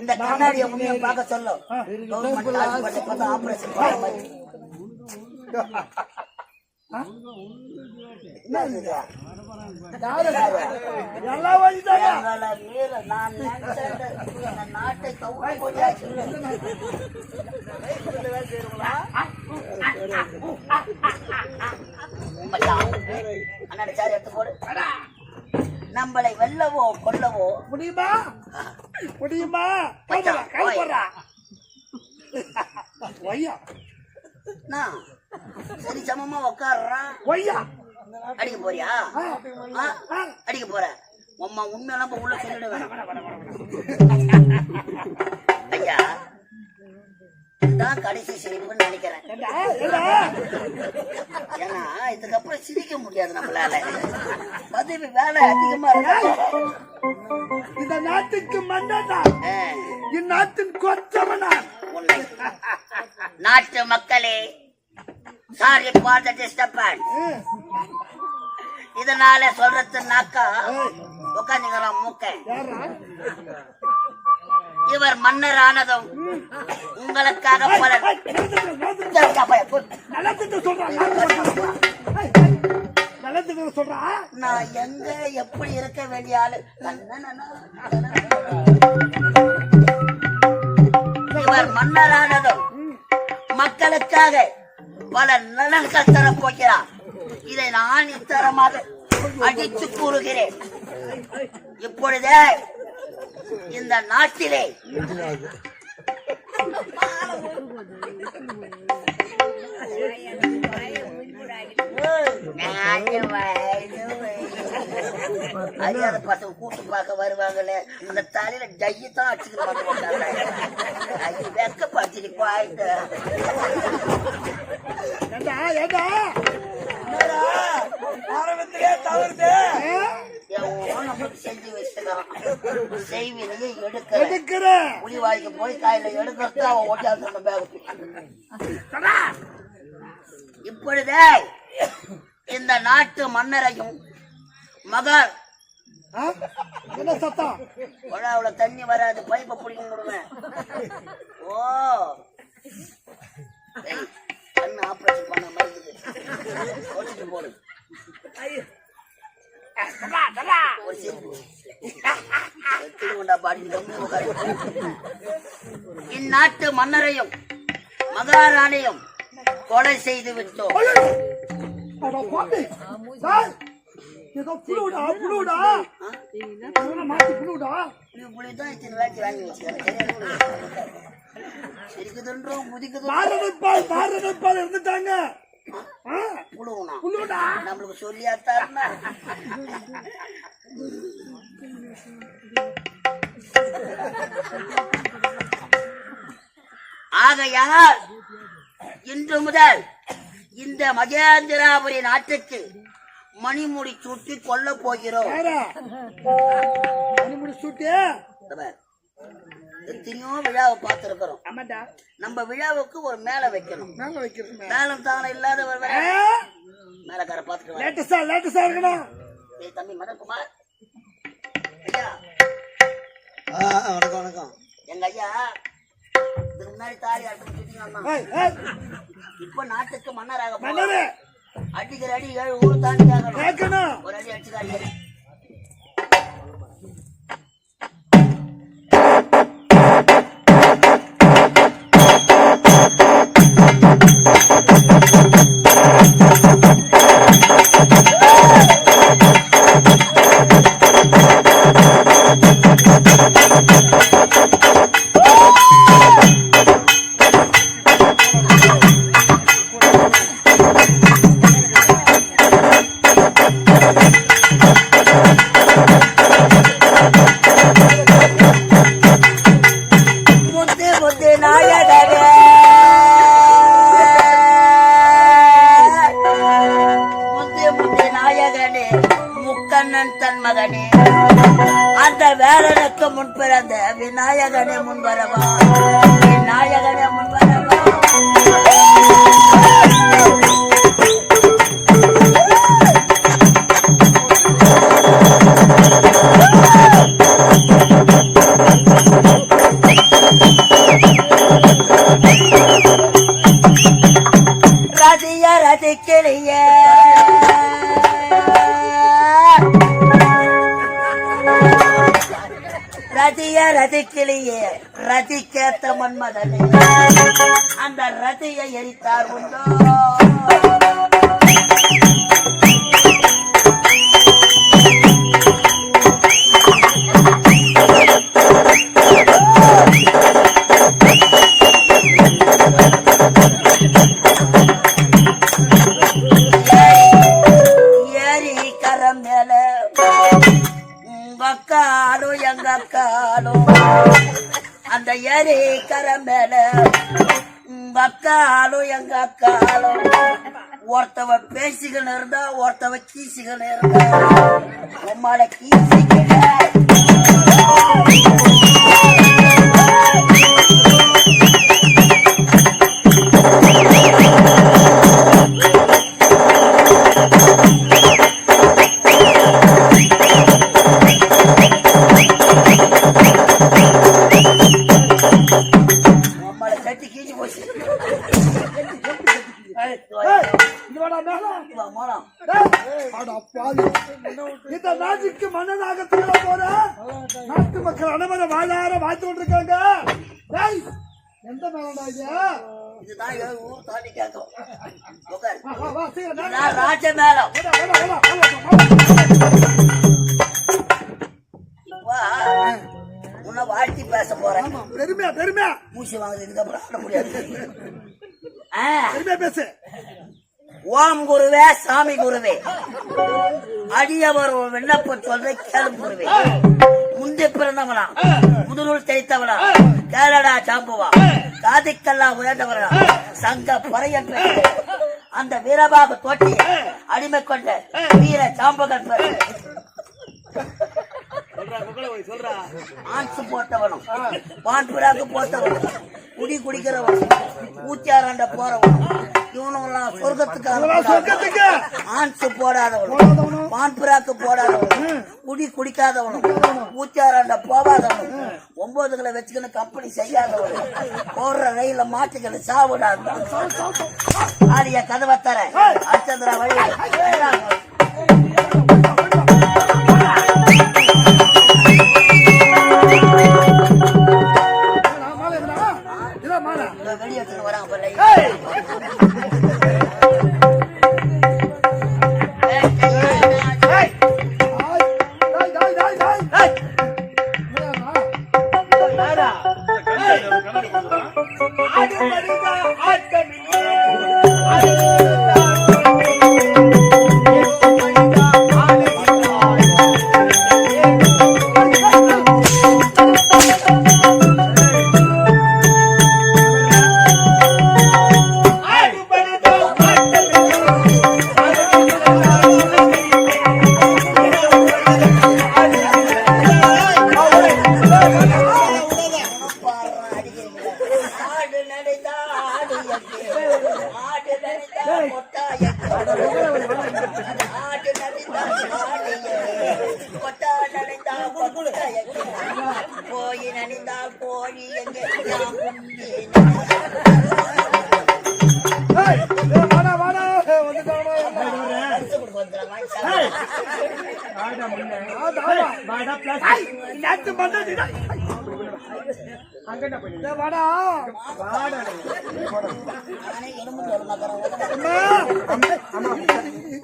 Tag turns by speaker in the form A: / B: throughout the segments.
A: இந்த
B: கண்ணாடியை உண்மையை பார்க்க சொல்லும் கவர்மெண்ட் ஹாஸ்பிட்டல் பார்த்தா ஆபரேஷன் பண்ண மாதிரி. என்ன இது? நாட்டை கவுக்க முடியாது அண்ணாடி சார் எடுத்து போடு நம்மளை வெல்லவோ கொல்லவோ.
A: முடியுமா? முடியுமா?
B: மச்சான்,
A: கை
B: ஓய்.
A: போடுறா. ஒய்யா.
B: நான் சரி சமமா உட்காடுறான்
A: ஒய்யா.
B: அடிக்க போறியா. அடிக்க போற. உம்மா உண்மையெல்லாம் உள்ள சொல்லிடுவேன். இதுதான் கடைசி சிரிப்புன்னு நினைக்கிறேன்? ஏன்னா இதுக்கப்புறம் சிரிக்க முடியாது நம்மளால. பதவி வேலை அதிகமா இருக்கு
A: இந்த நாட்டுக்கு மன்னனா? இந்நாட்டின் கொத்தவனா
B: நாட்டு மக்களே சாரி ஃபார் த டிஸ்டர்பன்ஸ் இதனால சொல்றது நாக்கா உட்காந்துக்கிறான் மூக்க. இவர் மன்னர் ஆனதும் உங்களுக்காக பல நான் எங்க எப்படி இருக்க வேண்டிய ஆளு? இவர் மன்னரானதும் மக்களுக்காக பல நலன்கள் தரப் போகிறார். இதை நான் இத்தரமாக அடித்து கூறுகிறேன். இப்பொழுதே இந்த நாட்டிலே. அறியாத பசங்க கூட்டு பார்க்க வருவாங்களே இந்த தலையில ஜையை தான் அடிச்சுட்டு வந்து வெக்கப்பட்டுச்சு போயிட்டு
C: தவறுது
B: நமக்கு செஞ்சு வச்சுக்கிறான் செய்வினையை எடுக்கிற
A: எடுக்கிற.
B: புலிவாய்க்கு போய் காயில எடுக்கிறது அவன் ஓட்டாது இப்பொழுதே இந்த நாட்டு மன்னரையும் மகர்?
A: என்ன சத்தம்?
B: தண்ணி வராது பைப்பை பிடிக்க ஓ இந்நாட்டு மன்னரையும் மகாராணியும் கொலை செய்து விட்டோம்.
A: ஏதோ புழுடா புழுடா அதெல்லாம் மாத்தி புழுடா
B: புளி புளி தான் இத்தனை வேலைக்கு வாங்கி வச்சுக்கிறேன் சிரிக்குதுன்றோம் முதிக்குது
A: பாரதப்பால் பாரதப்பால் இருந்துட்டாங்க
B: நம்மளுக்கு சொல்லியாத்தாருன்னா. ஆகையால் இன்று முதல் இந்த மகேந்திராபுரி நாட்டுக்கு மணிமுடி சூட்டி கொல்ல போகிறோம்.
A: மணிமுடி சூட்டு?
B: எத்தனையோ விழாவை பார்த்திருக்கிறோம். நம்ம விழாவுக்கு ஒரு மேலை வைக்கணும். மேலும் தானே இல்லாதவர் வேற. மேலக்கார பார்த்துட்டு வர
A: லேட்டஸ்டா லேட்டஸ்டா இருக்கணும்.
B: ஏய் தம்பி மதன்குமார் ஐயா.
C: வணக்கம் வணக்கம்.
B: எங்க ஐயா இதுக்கு முன்னாடி தாலி இப்ப நாட்டுக்கு மன்னராக.
A: மன்னரே.
B: அடிக்கிற அடி ஏழு ஊரு தாண்டி ஒரு அடி அடிச்சுக்காரு ரதி கேத்த மன்மதனை. அந்த ரதியை எரித்தார் உண்டோ? உங்க அக்காலும் எங்க அக்காலும் ஒருத்தவ பேசிக்கணும் இருந்தா ஒருத்தவ கீசிக்கணும் இருந்தா. உம்மால கீசிக்கல
A: இந்த நாட்டுக்கு மன்னனாக திகழ போற? நாட்டு மக்கள் அனைவரும் வாழார வாழ்த்து கொண்டிருக்காங்க எந்த மேலடா
B: இதுதான் ஊர் தாண்டி கேட்கும். ராஜ மேலம் உன்னை வாழ்த்தி பேச போறேன்.
A: பெருமையா பெருமையா?
B: மூச்சு வாங்குது இதுக்கப்புறம் ஆட முடியாது. ஆ,
A: பெருமையா பேசு.
B: ஓம் குருவே சாமி குருவே. அடியவர் ஒரு விண்ணப்பம் சொல்ற கேளு குருவே. முந்தி பிறந்தவனா முதுநூல் தெரித்தவனா கேளடா சாம்புவா காதிக்கெல்லாம் உயர்ந்தவனா சங்க பறையன் அந்த வீரபாகு தோட்டி அடிமை கொண்ட வீர சாம்பகன். ஆன்சு போட்டவனும் பான்புறாக்கு போட்டவனும் குடி குடிக்கிறவனும் பூச்சாராண்ட போறவனும் இவனுங்கெல்லாம் சொர்க்கத்துக்கு ஆன்சு போடாதவனும் பான்புறாக்கு போடாதவனும் குடி குடிக்காதவனும் பூச்சாராண்ட போகாதவனும் ஒன்பதுகளை வச்சுக்கின்னு கம்பெனி செய்யாதவனும் போடுற ரயில மாட்டுகளை சாவிடாது ஆரிய கதவை தர. அச்சந்திரா வழி. கொட்டாய் எங்கே? கோழி எங்கே?
A: ஏய், வாடா, வாடா.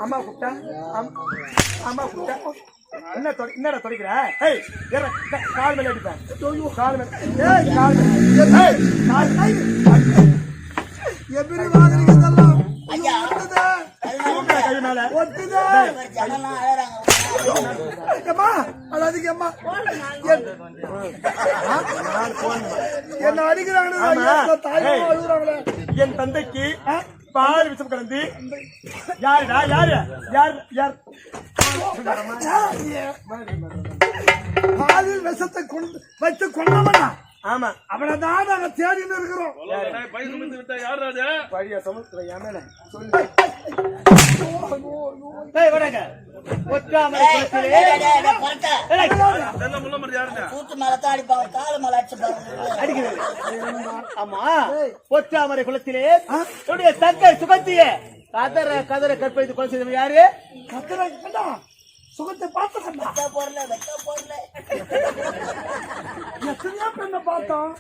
A: அம்மா
D: கூப்பிட்டா? அம்- அம்மா கூப்பிட்டா? என்ன தொட- என்னடா தொடைக்கிற ஏய் கால் மேல அடிப்பேன் கால் மேல ஏய் கால் மேல ஏய் கால்
A: எப்படி வாங்குறீங்க இதெல்லாம்? என்ன அழுகுறாங்களே.
D: என் தந்தைக்கு பாரு விஷம் கலந்து யாருடா யாரு யார்? யார்
A: பாலில் விஷத்தை கொண்டு வைத்து கொண்டவனா
D: ஆமா
A: அவனை தான் நாங்க தேடின்னு இருக்கிறோம்
D: பழைய.
C: ஆமா ஒற்றாமரை குலத்திலே என்னுடைய தங்கை சுகத்திய கதற கதற கற்பழித்து கொலை செய்தவன் யாரு
A: கத்துறாங்க சுகத்தை பார்த்தேன்
B: வெக்க போடல வெக்க போடல.
A: எத்தனையோ பெண்ணை பார்த்தோம்.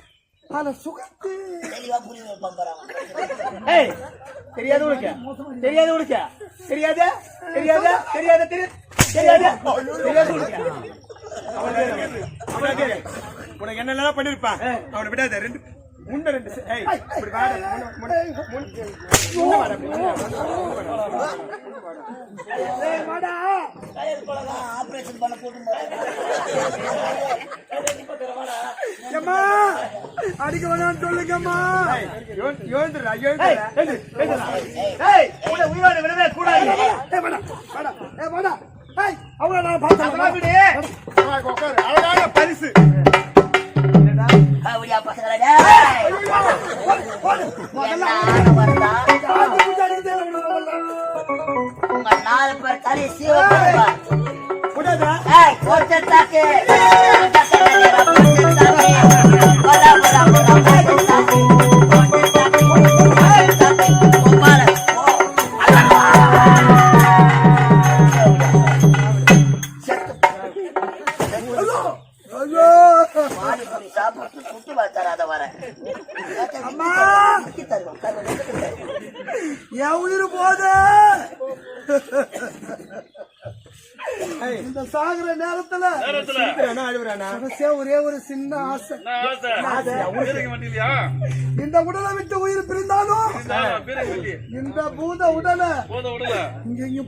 A: ஆனா சுகத்து.
B: தெளிவா புரிய
C: ஏய் தெரியாது உனக்கு. தெரியாது உனக்கு. தெரியாத? தெரியாத? தெரியாத? தெரியாது? தெரியாத உனக்கு. அவனை கேளு.
D: உனக்கு என்னெல்லாம் பண்ணிருப்பான் அவனை விடாத. ரெண்டு முன்ன ரெண்டு ஏய் இப்படி வாடா முன்ன- முன்ன- வாடா.
A: ஏய், வாடா.
B: கயர் கொலகா ஆபரேஷன் பண்ண போறாங்க
A: ஏம்மா, அடிக்க வேணாம்னு சொல்லுங்கம்மா
D: ஏய், யோன்- யோந்துடுறா,
C: ஏய்,
D: யோந்துடுறா.
C: எழுந்து, எழுந்துடா. ஏய், உன்னை உயிரோட விடவே கூடாது.
A: ஏய், வாடா, வாடா. ஏய், வாடா. ஏய், அவங்கள நான் பார்த்தேன். கடைசியா ஒரே ஒரு சின்ன ஆசை. இந்த உடலை விட்டு உயிர் பிரிந்தாலும் இந்த பூத உடலை. இங்க இங்க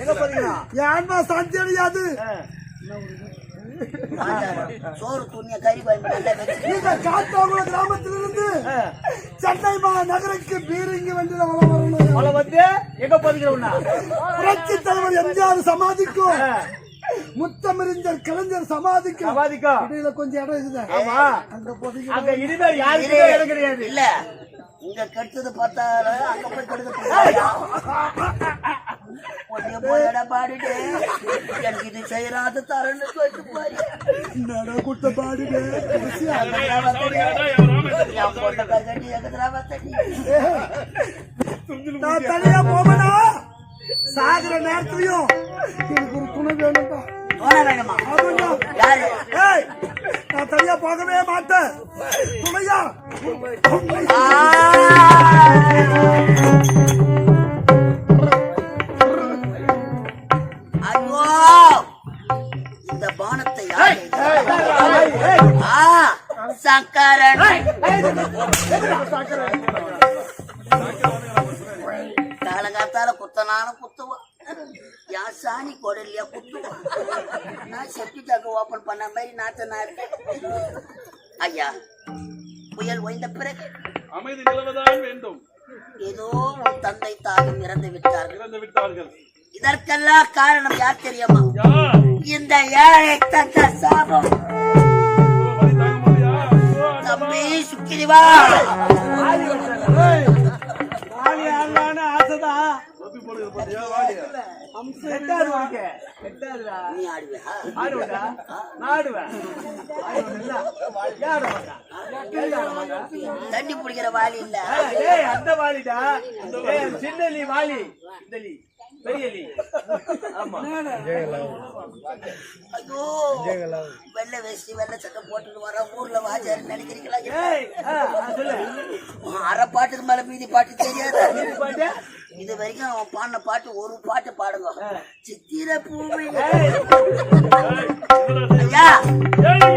C: எங்க போறீங்களா?
A: என் ஆன்மா சாந்தி அடையாது.
B: சோறு துணிய கறி
A: இந்த காத்தாங்குள கிராமத்திலிருந்து சென்னை நகருக்கு பீரங்கி வண்டியில வளம் வரணும்.
C: அவளை வந்து எங்க போறீங்க உன்னை?
A: புரட்சி தலைவர் எம்ஜிஆர் சமாதிக்கும். முத்தமிழிஞ்சர் கலைஞர் சமாதிக்கும்
C: சமாதிக்கோ.
A: இடையில கொஞ்சம் இடம் இருக்குது.
C: ஆமா.
A: அங்க போதீங்க
C: அங்க இனிமேல் யாருக்குமே இடம் கிடையாது.
B: இல்ல. இங்க கெட்டது பார்த்தாலும் அங்க போய் கெடுக்க ஒன்னே போயடா பாடிட்டு எனக்கு இது செய்யறாது தரன்னு சொல்லிட்டு போய்.
A: என்னடா குட்ட
B: வந்தடி
A: நான் தனியா போவனா? சாகுற நேரத்துலயும் எனக்கு ஒரு துணை வேணும்டா. நான் தனியா போகவே மாட்டேன். துணையா.
E: அமைதி நிலவதான் வேண்டும்.
B: ஏதோ உன் தந்தை தாயும் இறந்து விட்டார்கள்
E: இறந்து விட்டார்கள்
B: இதற்கெல்லாம் காரணம் யார் தெரியுமா? இந்த ஏழை தந்த சாபம். தம்பி சுக்கிரிவா.
C: ஆசைதான்.
E: பாத்தியா
C: எட்டாவது உனக்கு. எட்டாவதுடா.
B: நீ ஆடுவியா.
C: நான் ஆடுவேன்.
B: தண்ணி பிடிக்கிற வாலி இல்ல
C: ஏய், அந்த வாலிடா ஏய், அந்த சின்ன லீ வாலி இந்த லீ பெரிய லீ ஆமா
B: ஐயோ வெள்ளை வேஷ்டி வெள்ளை சட்டை போட்டுட்டு வர ஊர்ல வாஜாரு நினைக்கிறீங்களா அரை பாட்டுக்கு மேல மீதி பாட்டு தெரியாது?
C: இது பாட்டு?
B: இது வரைக்கும் அவன் பாடின பாட்டு ஒரு பாட்டு பாடுங்க. சித்திர பூமி
C: ஏய்.
B: ஐயா.
E: ஏய்.